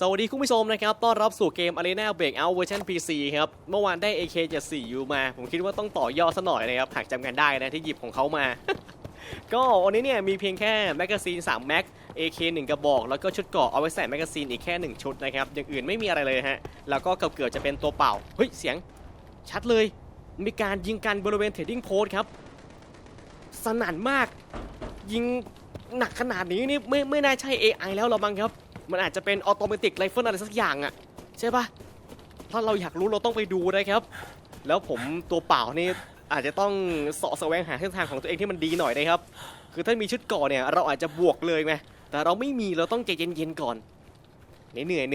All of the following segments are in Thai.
สวัสดีคุณผู้ชมนะครับต้อนรับสู่เกม Arena Breakout เวอร์ชัน PC ครับ เมื่อวานได้ AK74U มา ผมคิดว่าต้องต่อยอดซะหน่อยนะครับ หากจำกันได้นะที่หยิบของเขามา ก็วันนี้เนี่ยมีเพียงแค่แมกกาซีน3แม็ก AK 1 กระบอก แล้วก็ชุดเกราะเอาไว้ใส่แมกกาซีนอีกแค่ 1 ชุดนะครับ อย่างอื่นไม่มีอะไรเลยฮะ แล้วก็เกือบเกือบๆจะเป็นตัวเปล่า เฮ้ย เสียง ชัดเลย มีการยิงกันบริเวณเทรดดิ้งโพสครับ สนั่นมาก ยิงหนักขนาดนี้นี่ไม่ไม่น่าใช่ AI แล้วหรอมั้งครับ มันอาจจะเป็นออโตเมติกไรเฟิลอะไรสักอย่างอะใช่ปะถ้าเราอยากรู้เราต้องไปดูนะครับ แล้วผมตัวเปล่านี่อาจจะต้องเสาะแสวงหาเส้นทางของตัวเองที่มันดีหน่อยนะครับ คือถ้ามีชุดก่อเนี่ยเราอาจจะบวกเลยไงแต่เราไม่มีเราต้องใจเย็นๆก่อนเหนื่อยเหนื่อย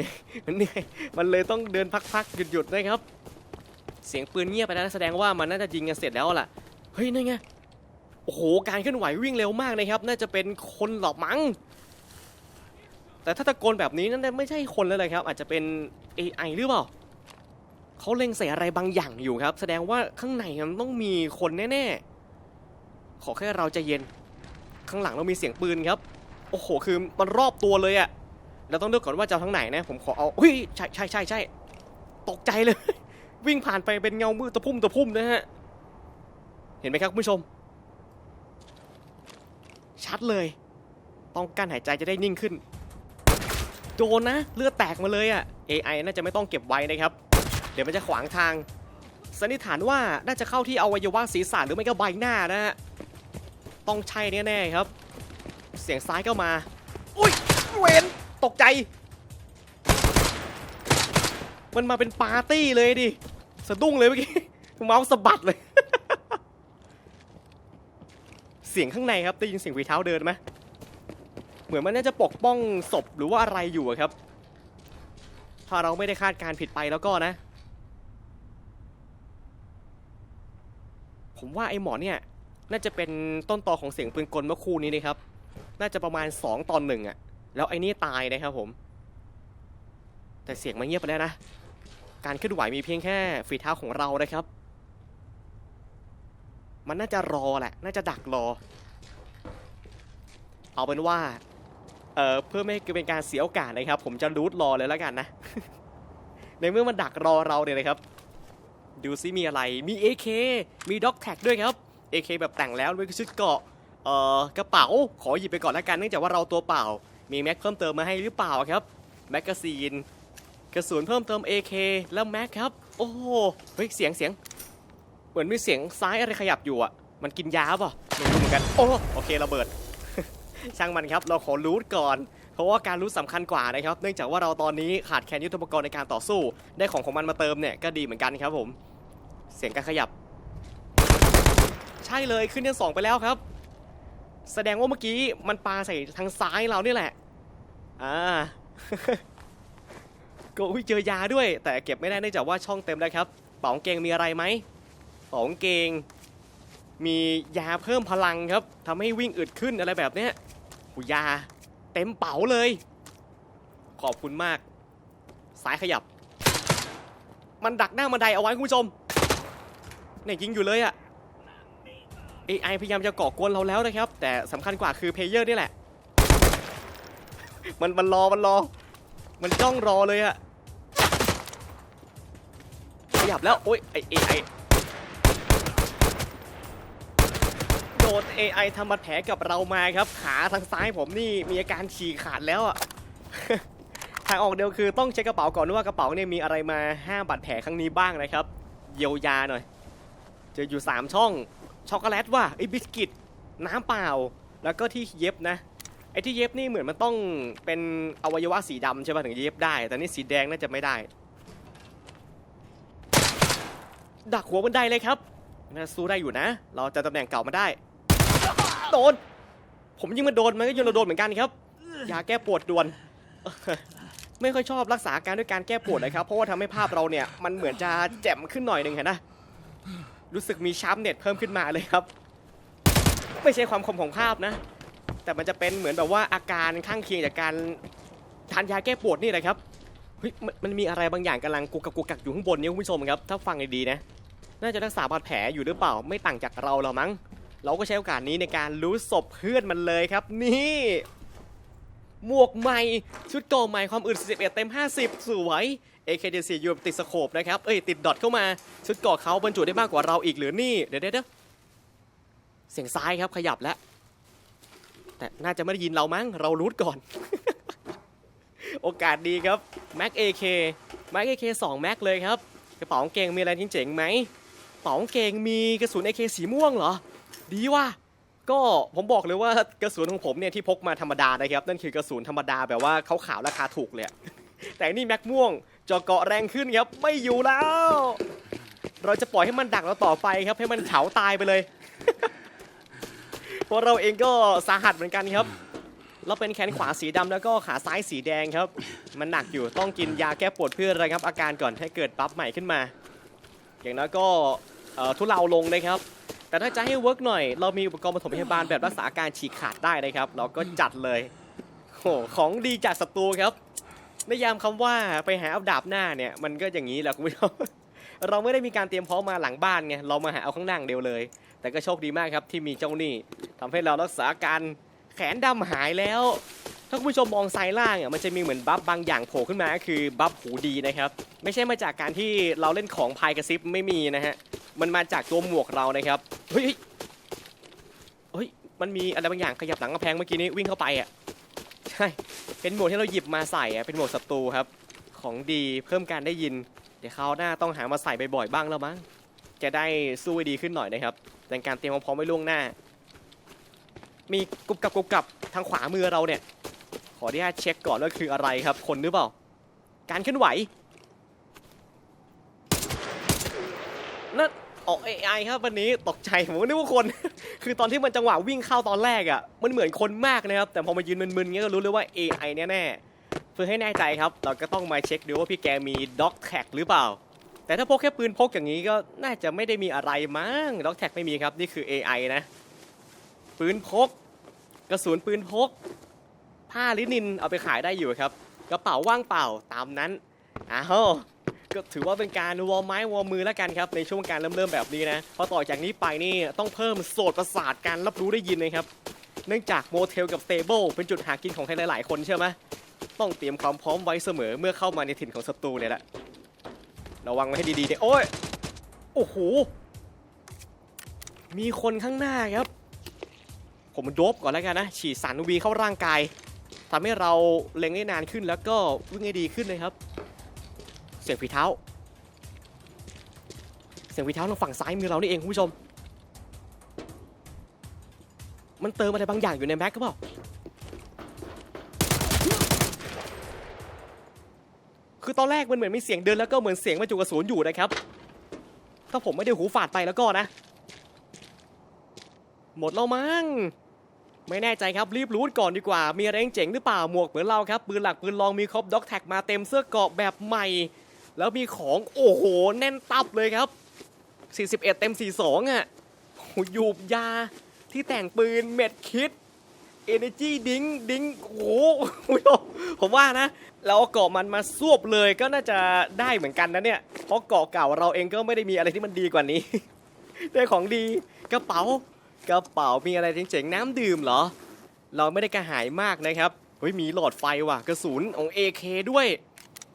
มันเหนื่อยมันเลยต้องเดินพักๆหยุดๆนะครับ เสียงปืนเงียบไปแล้วแสดงว่ามันน่าจะยิงกันเสร็จแล้วล่ะเฮ้ยนั่นไงโอ้โหการเคลื่อนไหววิ่งเร็วมากนะครับ น่าจะเป็นคนหรอมั้ง แต่ถ้าตะโกนแบบนี้นั่นไม่ใช่คนแล้วเลยครับ อาจจะเป็น AI หรือเปล่าเขาเล็งใส่อะไรบางอย่างอยู่ครับ แสดงว่าข้างในมันต้องมีคนแน่ๆ ขอแค่เราจะเย็น ข้างหลังเรามีเสียงปืนครับ โอ้โห คือมันรอบตัวเลยอะเราต้องเลือกก่อนว่าจะเอาทั้งไหนนะ ผมขอเอาเฮ้ยใช่ใช่ใช่ใช่ตกใจเลย วิ่งผ่านไปเป็นเงามืดตะพุ่มตะพุ่มนะฮะ เห็นไหมครับคุณผู้ชม ชัดเลย ต้องกั้นหายใจจะได้นิ่งขึ้น โดนนะ เลือดแตกมาเลยอะ่ะ AI น่าจะไม่ต้องเก็บไว้นะครับ เดี๋ยวมันจะขวางทาง สันนิษฐานว่าน่าจะเข้าที่อวัยวะศีรษะหรือไม่ก็ใบหน้านะฮะ ต้องใช่แน่ๆครับ เสียงซ้ายก็มา อุ้ยเวนตกใจ มันมาเป็นปาร์ตี้เลยดิ สะดุ้งเลยเมื่อกี้ เมาส์สะบัดเลย เสียงข้างในครับ ได้ยินเสียงฝีเท้าเดินไหม เหมือนมันน่าจะปกป้องศพหรือว่าอะไรอยู่ครับ ถ้าเราไม่ได้คาดการณ์ผิดไปแล้วก็นะ ผมว่าไอ้หมอเนี่ยน่าจะเป็นต้นตอของเสียงปืนกลเมื่อครู่นี้นะครับ น่าจะประมาณ 2ตอนหนึ่งอะแล้วไอ้นี่ตายนะครับผม แต่เสียงมันเงียบไปแล้วนะ การเคลื่อนไหวมีเพียงแค่ฝีเท้าของเรานะครับ มันน่าจะรอแหละ น่าจะดักรอ เอาเป็นว่า เอ่อเพื่อไม่ให้เป็นการเสียโอกาสนะครับ ผมจะรูทรอเลยแล้วกันนะ ในเมื่อมันดักรอเราเนี่ยนะครับ ดูซิมีอะไรมี AK มีด็อกแท็กด้วยครับ AK แบบแต่งแล้วด้วยชุดเกาะเอ่อกระเป๋าขอหยิบไปก่อนแล้วกันเนื่องจากว่าเราตัวเปล่า มีแม็กเพิ่มเติมมาให้หรือเปล่าครับแมกกาซีนกระสุนเพิ่มเติม AK แล้วแม็กครับ โอ้โหเฮ้ยเสียงเสียง เหมือนมีเสียงซ้ายอะไรขยับอยู่อะ มันกินยาป่ะไม่รู้เหมือนกัน โอ้โอเคระเบิด ช่างมันครับ เราขอรูทก่อน เพราะว่าการรูทสำคัญกว่านะครับ เนื่องจากว่าเราตอนนี้ขาดแคลนยุทธปกรณ์ในการต่อสู้ ได้ของของมันมาเติมเนี่ยก็ดีเหมือนกันครับผม เสียงการขยับ ใช่เลยขึ้นทียนสองไปแล้วครับ แสดงว่าเมื่อกี้มันปาใส่ทางซ้ายเรานี่แหละ อ่าก็อุ้ยเจอยาด้วย แต่เก็บไม่ได้เนื่องจากว่าช่องเต็มแล้วครับเป๋ากางเกงมีอะไรไหมเป๋ากางเกงมียาเพิ่มพลังครับทำให้วิ่งอึดขึ้นอะไรแบบเนี้ย หูยา เต็มเป๋าเลย ขอบคุณมากสายขยับ มันดักหน้าบันไดเอาไว้คุณผู้ชมเนี่ยยิงอยู่เลยอะ AI พยายามจะก่อกวนเราแล้วนะครับ แต่สำคัญกว่าคือเพลเยอร์นี่แหละ มันมันรอมันรอ มันจ้องรอเลยอะขยับแล้ว โอ๊ยไอ AI โดน AI ทำบาดแผลกับเรามาครับขาทางซ้ายผมนี่มีอาการฉีกขาดแล้วอะทางออกเดียวคือต้องเช็คกระเป๋าก่อนว่ากระเป๋าเนี่ยมีอะไรมาห้าบาดแผลครั้งนี้บ้างนะครับ เยียวยาหน่อย เจออยู่ 3 ช่อง ช็อกโกแลตว่ะไอ้บิสกิต น้ำเปล่า แล้วก็ที่เย็บนะไอ้ที่เย็บนี่เหมือนมันต้องเป็นอวัยวะสีดำใช่ป่ะถึงจะเย็บได้ แต่นี่สีแดงน่าจะไม่ได้ ดักหัวบันไดเลยครับน่าสู้ได้อยู่นะ เราจะตำแหน่งเก่ามาได้ โดน ผมยิงมันโดนมันก็ยิงเราโดนเหมือนกันครับยาแก้ปวดด่วน ไม่ค่อยชอบรักษาอาการด้วยการแก้ปวดเลยครับ เพราะว่าทำให้ภาพเราเนี่ยมันเหมือนจะแจ่มขึ้นหน่อยหนึ่งเห็นนะ รู้สึกมีชาร์ปเน็ตเพิ่มขึ้นมาเลยครับ ไม่ใช่ความคมของภาพนะ แต่มันจะเป็นเหมือนแบบว่าอาการข้างเคียงจากการทานยาแก้ปวดนี่แหละครับเฮ้ยมันมันมีอะไรบางอย่างกำลังกุกกักกุกกักอยู่ข้างบนนี้คุณผู้ชมครับ ถ้าฟังดีๆนะ น่าจะรักษาบาดแผลอยู่หรือเปล่าไม่ต่างจากเราหรอมั้ง เราก็ใช้โอกาสนี้ในการรู้ศพเพื่อนมันเลยครับ นี่หมวกใหม่ชุดเก่อใหม่ความอึด11เต็ม 50 สวย AKDC ยูติดสโคปนะครับ เอ้ยติดดอทเข้ามา ชุดเก่อเขาบรรจุได้มากกว่าเราอีกหรือนี่เดี๋ยวเดี๋ยวเดี๋ยวเสียงซ้ายครับขยับแล้ว แต่น่าจะไม่ได้ยินเรามั้ง เรารูทก่อน โอกาสดีครับ Mac AK Mac AK 2 Mac เลยครับ กระเป๋ากางเกงมีอะไรเจ๋งๆไหมกระเป๋ากางเกงมีกระสุน AK สีม่วงเหรอ ดีว่ะก็ผมบอกเลยว่ากระสุนของผมเนี่ยที่พกมาธรรมดานะครับ นั่นคือกระสุนธรรมดาแบบว่าขาวๆราคาถูกเลย แต่นี่แม็กม่วงจอเกาะแรงขึ้นครับ ไม่อยู่แล้ว เราจะปล่อยให้มันดักเราต่อไปครับ ให้มันเฉาตายไปเลยเพราะเราเองก็สาหัสเหมือนกันครับ เราเป็นแขนขวาสีดำแล้วก็ขาซ้ายสีแดงครับ มันหนักอยู่ต้องกินยาแก้ปวดเพื่อระงับอาการก่อนให้เกิดบัฟใหม่ขึ้นมา อย่างน้อยก็ทุเลาลงนะครับ แต่ถ้าจะให้เวิร์กหน่อย เรามีอุปกรณ์ปฐมพยาบาลแบบรักษาอาการฉีกขาดได้นะครับ เราก็จัดเลยโอ้ของดีจากศัตรูครับในยามคำว่าไปหาเอาดาบหน้าเนี่ยมันก็อย่างนี้แหละคุณผู้ชมเราไม่ได้มีการเตรียมพร้อมมาหลังบ้านไงเรามาหาเอาข้างหน้าเดียวเลย แต่ก็โชคดีมากครับที่มีเจ้าหนี้ทำให้เรารักษาการแขนดำหายแล้ว ถ้าคุณผู้ชมมองซ้ายล่างอะมันจะมีเหมือนบัฟบางอย่างโผล่ขึ้นมาก็คือบัฟหูดีนะครับ ไม่ใช่มาจากการที่เราเล่นของพายกระซิบไม่มีนะฮะ มันมาจากตัวหมวกเรานะครับเฮ้ยเฮ้ยมันมีอะไรบางอย่างขยับหลังกระแพงเมื่อกี้นี้วิ่งเข้าไปอะใช่เป็นหมวกที่เราหยิบมาใส่อะเป็นหมวกศัตรูครับ ของดีเพิ่มการได้ยิน เดี๋ยวคราวหน้าต้องหามาใส่บ่อยๆบ้างแล้วมั้งจะได้สู้ดีขึ้นหน่อยนะครับเป็นการเตรียมความพร้อมไว้ล่วงหน้า มีกุบกับกุบกับทางขวามือเราเนี่ย ขออนุญาตเช็คก่อนว่าคืออะไรครับ คนหรือเปล่า การเคลื่อนไหวนั่น ออก AI ครับวันนี้ตกใจผมนึกว่าคน คือตอนที่มันจังหวะวิ่งเข้าตอนแรกอะมันเหมือนคนมากนะครับ แต่พอมายืนมึนๆเงี้ยก็รู้เลยว่า AI แน่ๆเพื่อให้แน่ใจครับ เราก็ต้องมาเช็คดูว่าพี่แกมีด็อกแท็กหรือเปล่า แต่ถ้าพกแค่ปืนพกอย่างนี้ก็น่าจะไม่ได้มีอะไรมั้งด็อกแท็กไม่มีครับนี่คือ AI นะ ปืนพก กระสุนปืนพก ผ้าลินินเอาไปขายได้อยู่ครับ กระเป๋าว่างเปล่าตามนั้นอ้าว ก็ถือว่าเป็นการวอร์มไม้วอร์มมือแล้วกันครับในช่วงการเริ่มเริ่มแบบนี้นะเพอต่อจากนี้ไปนี่ต้องเพิ่มโสดประสาทการรับรู้ได้ยินนะครับเนื่องจากโมเทลกับสเตเบิลเป็นจุดหากินของใครหลาย ๆ คนใช่ไหมต้องเตรียมความพร้อมไว้เสมอเมื่อเข้ามาในถิ่นของศัตรูเนี่ยแหละระวังไว้ให้ดีๆเนี่ยโอ้ยโอ้โหมีคนข้างหน้าครับ ผมโดบก่อนแล้วกันนะฉีดสารวีเข้าร่างกายทำให้เราเล็งได้นานขึ้นแล้วก็วิ่งได้ดีขึ้นเลยครับ สียงฝีเท้า เสียงฝีเท้าทางฝั่งซ้ายมือเรานี่เองคุณผู้ชม มันเติมอะไรบางอย่างอยู่ในแม็กก็เปล่าคือตอนแรกมันเหมือนมีเสียงเดินแล้วก็เหมือนเสียงบรรจุกระสุนอยู่นะครับ ถ้าผมไม่ได้หูฝาดไปแล้วก็นะ หมดแล้วมั้งไม่แน่ใจครับรีบรูดก่อนดีกว่า มีอะไรเจ๋งหรือเปล่าหมวกเหมือนเราครับปืนหลักปืนรองมีครบด็อกแท็กมาเต็มเสื้อเกาะแบบใหม่ แล้วมีของโอ้โหแน่นตับเลยครับ 41 เต็ม 42อะโอ้โหยูบยาที่แต่งปืนเม็ดคิด Energy ดิ้งดิ้งโอ้โหผมว่านะ เราเอาเกาะมันมาซวบเลยก็น่าจะได้เหมือนกันนะเนี่ย เพราะเกาะเก่าเราเองก็ไม่ได้มีอะไรที่มันดีกว่านี้ ได้ของดีกระเป๋ากระเป๋ามีอะไรเจ๋งๆน้ำดื่มเหรอ เราไม่ได้กระหายมากนะครับเฮ้ยมีหลอดไฟว่ะกระสุนของ AK ด้วย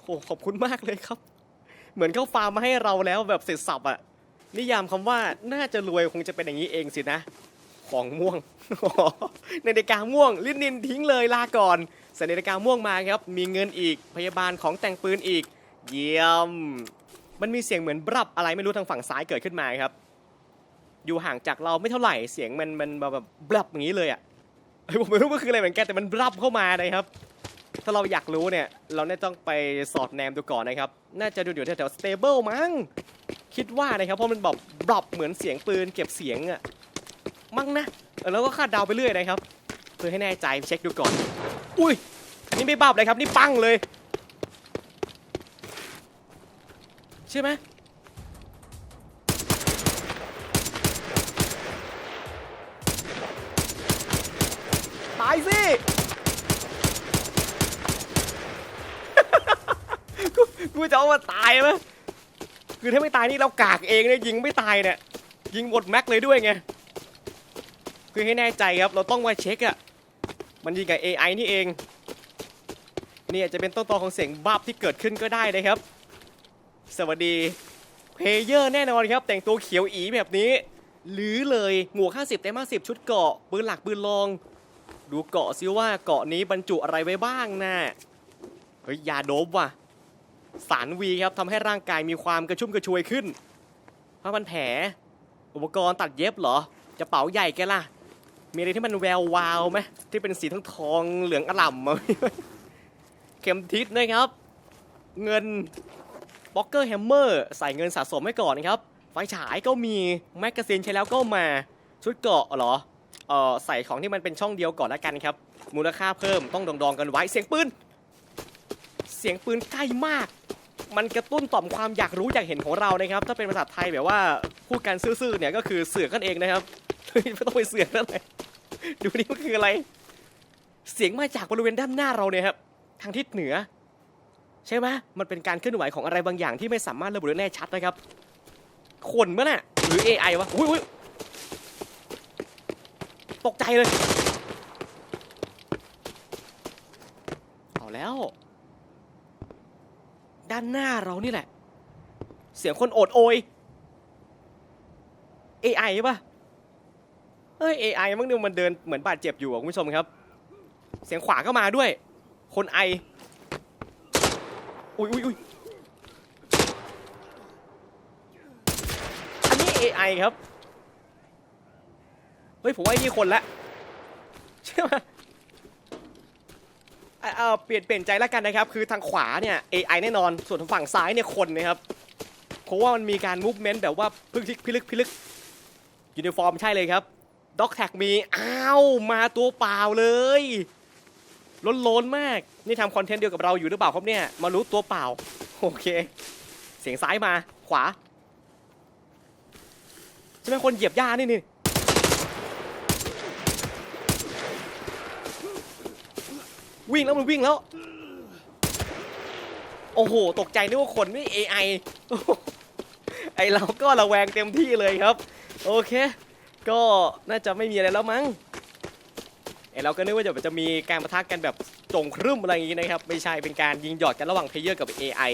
โอ้ขอบคุณมากเลยครับ เหมือนเขาฟาร์มมาให้เราแล้วแบบเสร็จสับอะนิยามคำว่าน่าจะรวยคงจะเป็นอย่างนี้เองสินะ ของม่วงในาฬิกาม่วงลิ้นนินทิ้งเลยลาก่อนใส่นาฬิกาม่วงมาครับ มีเงินอีกพยาบาลของแต่งปืนอีก เยี่ยม มันมีเสียงเหมือนบรับอะไรไม่รู้ทางฝั่งซ้ายเกิดขึ้นมาครับ อยู่ห่างจากเราไม่เท่าไหร่เสียงมันมันแบบบรับอย่างนี้เลยอะผมไม่รู้ว่าคืออะไรเหมือนกันแต่มันบรับเข้ามานะครับ ถ้าเราอยากรู้เนี่ย เราเนี่ยต้องไปสอดแนมดูก่อนนะครับ น่าจะดูอยู่แถวๆ stable มั้ง คิดว่านะครับ เพราะมันแบบบรับเหมือนเสียงปืนเก็บเสียงอะมั้งนะ แล้วก็คาดเดาไปเรื่อยนะครับ เพื่อให้แน่ใจเช็คดูก่อน อุ้ย นี่ไม่บับเลยครับ นี่ปังเลย ใช่ไหม ตายสิ กู กูจะเอามาตายไหมคือถ้าไม่ตายนี่เรากากเองเนี่ยยิงไม่ตายเนี่ยยิงหมดแม็กเลยด้วยไงคือให้แน่ใจครับเราต้องมาเช็คอะมันยิงกับ AI นี่เองเนี่ยจะเป็นต้นตอของเสียงบับที่เกิดขึ้นก็ได้นะครับ สวัสดีเพเยอร์แน่นอนครับ แต่งตัวเขียวอีแบบนี้หรือเลยหมวก 50 เต็ม50 ชุดเกาะปืนหลักปืนรอง ดูเกาะซิว่าเกาะนี้บรรจุอะไรไว้บ้างนะเฮ้ยยาโดบว่ะ สารวีครับทำให้ร่างกายมีความกระชุ่มกระชวยขึ้นผ้าพันแผลอุปกรณ์ตัดเย็บเหรอจะเป๋าใหญ่แกล่ะ มีอะไรที่มันแวววาวไหมที่เป็นสีทองทองเหลืองอล่ำอะเข็มทิศนะครับ เงินบ็อกเกอร์แฮมเมอร์ใส่เงินสะสมไว้ก่อนนะครับ ไฟฉายก็มี แมกกาซีนใช้แล้วก็มา ชุดเกราะเหรอเออใส่ของที่มันเป็นช่องเดียวก่อนละกันครับ มูลค่าเพิ่มต้องดองๆกันไว้เสียงปืน เสียงปืนใกล้มาก มันกระตุ้นต่อมความอยากรู้อยากเห็นของเรานะครับ ถ้าเป็นภาษาไทยแบบว่าพูดกันซื่อๆเนี่ยก็คือเสือกกันเองนะครับไม่ต้องไปเสือกนั่นเลยดูนี่มันคืออะไร เสียงมาจากบริเวณด้านหน้าเราเนี่ยครับทางทิศเหนือ ใช่ไหมมันเป็นการเคลื่อนไหวของอะไรบางอย่างที่ไม่สามารถระบุได้แน่ชัดนะครับคนมั้ยน่ะหรือ AI วะอุ้ยอุ้ยตกใจเลย เอาแล้ว ด้านหน้าเรานี่แหละ เสียงคนโอดโอย AI ปะเฮ้ย AI มั้งเนี่ยมันเดินเหมือนบาดเจ็บอยู่อะคุณผู้ชมครับ เสียงขวาก็มาด้วย คนไอ อุ้ยอุ้ยอุ้ยอันนี้ AI ครับ เฮ้ยผมว่าไอ้นี่คนละใช่ไหม อะเอาเปลี่ยนเปลี่ยนใจแล้วกันนะครับ คือทางขวาเนี่ย AI แน่นอน ส่วนทางฝั่งซ้ายเนี่ยคนนะครับ เพราะว่ามันมีการมูฟเมนต์แบบว่าพึกพิลึกพิลึกยูนิฟอร์มใช่เลยครับด็อกแท็กมี อ้าว มาตัวเปล่าเลย ล้นล้นๆมาก นี่ทำคอนเทนต์เดียวกับเราอยู่หรือเปล่าครับเนี่ย มารู้ตัวเปล่า โอเค เสียงซ้ายมาขวา ใช่ไหมคนเหยียบหญ้านี่นี่ วิ่งแล้วมันวิ่งแล้ว โอ้โห ตกใจนึกว่าคนไม่ AI โอ้โหไอเราก็ระแวงเต็มที่เลยครับ โอเค ก็น่าจะไม่มีอะไรแล้วมั้งไอเราก็นึกว่าเดี๋ยวมันจะมีการประทะกันแบบจงครึ่มอะไรอย่างงี้นะครับ ไม่ใช่เป็นการยิงหยอดกันระหว่างเพลเยอร์กับ AI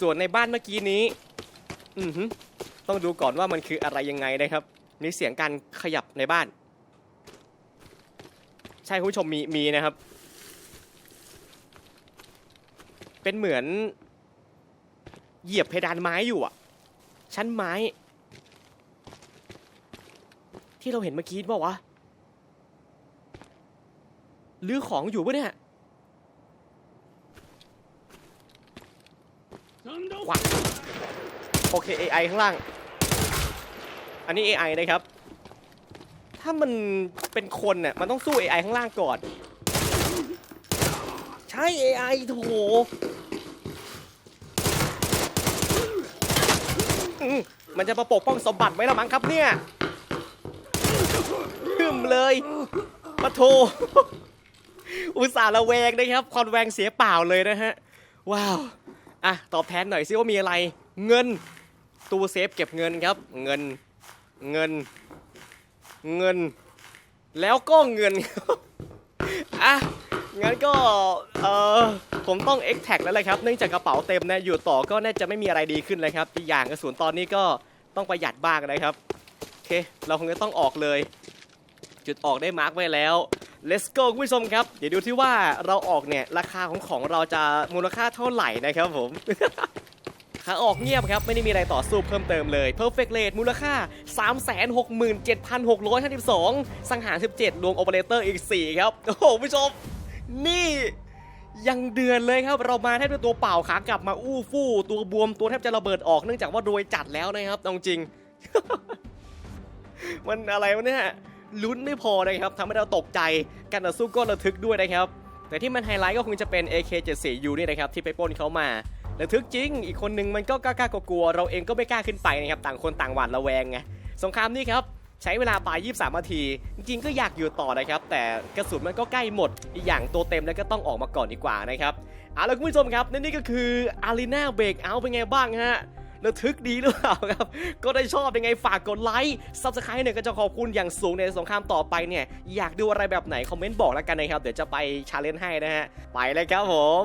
ส่วนในบ้านเมื่อกี้นี้ อือหือต้องดูก่อนว่ามันคืออะไรยังไงนะครับนี่เสียงการขยับในบ้าน ใช่คุณผู้ชมมีมีนะครับ เป็นเหมือน เหยียบเพดานไม้อยู่อะ ชั้นไม้ ที่เราเห็นเมื่อกี้บอกว่าวะลื้อของอยู่ปะเนี่ยขวาโอเค AI ข้างล่าง อันนี้ AI นะครับ ถ้ามันเป็นคนเนี่ยมันต้องสู้ AI ข้างล่างก่อน ใช่ AI โถอืมมันจะมาปกป้องสมบัติไว้ละมั้งครับเนี่ยหึมเลยปะโท อุตส่าห์ระแวงนะครับ ความแวงเสียเปล่าเลยนะฮะ ว้าว อะ ตอบแทนหน่อยซิว่ามีอะไร เงิน ตู้เซฟเก็บเงินครับ เงิน เงิน เงิน แล้วก็เงินอะ งั้นก็เออผมต้อง X tag แล้วเลยครับ เนื่องจากกระเป๋าเต็มนะอยู่ต่อก็น่าจะไม่มีอะไรดีขึ้นเลยครับอีกอย่างกระสุนตอนนี้ก็ต้องประหยัดบ้างนะครับโอเค เราคงจะต้องออกเลย จุดออกได้มาร์กไว้แล้ว let's go คุณผู้ชมครับ เดี๋ยวดูที่ว่าเราออกเนี่ยราคาของของเราจะมูลค่าเท่าไหร่นะครับผมขาออกเงียบครับ ไม่ได้มีอะไรต่อสู้เพิ่มเติมเลย perfect rate มูลค่า 367,652 สังหาร 17 รวมโอเปอเรเตอร์อีก 4 ครับ โอ้โหคุณผู้ชม นี่ยังเดือนเลยครับเรามาแทบเป็นตัวเปล่าขากลับมาอู้ฟู่ตัวบวมตัวแทบจะระเบิดออกเนื่องจากว่ารวยจัดแล้วนะครับเอาจริง มันอะไรวะเนี่ยลุ้นไม่พอนะครับทำให้เราตกใจการต่อสู้ก็ระทึกด้วยนะครับ แต่ที่มันไฮไลท์ก็คงจะเป็น AK74U นี่นะครับที่ไปปล้นเขามาระทึกจริง อีกคนนึงมันก็กล้ากลัวเราเองก็ไม่กล้าขึ้นไปนะครับต่างคนต่างหวาดระแวงไงสงครามนี่ครับ ใช้เวลาไป23นาที จริงๆก็อยากอยู่ต่อนะครับ แต่กระสุนมันก็ใกล้หมด อีกอย่างตัวเต็มแล้วก็ต้องออกมาก่อนดีกว่านะครับเอาละคุณผู้ชมครับและนี่ก็คือ Arena Breakout เป็นไงบ้างฮะระทึกดีหรือเปล่าครับ ก็ได้ชอบยังไงฝากกดไลค์ Subscribe เนี่ยก็จะขอบคุณอย่างสูงในสงครามต่อไปเนี่ย อยากดูอะไรแบบไหน คอมเมนต์บอกแล้วกันนะครับ เดี๋ยวจะไปชาเลนจ์ให้นะฮะ ไปเลยครับผม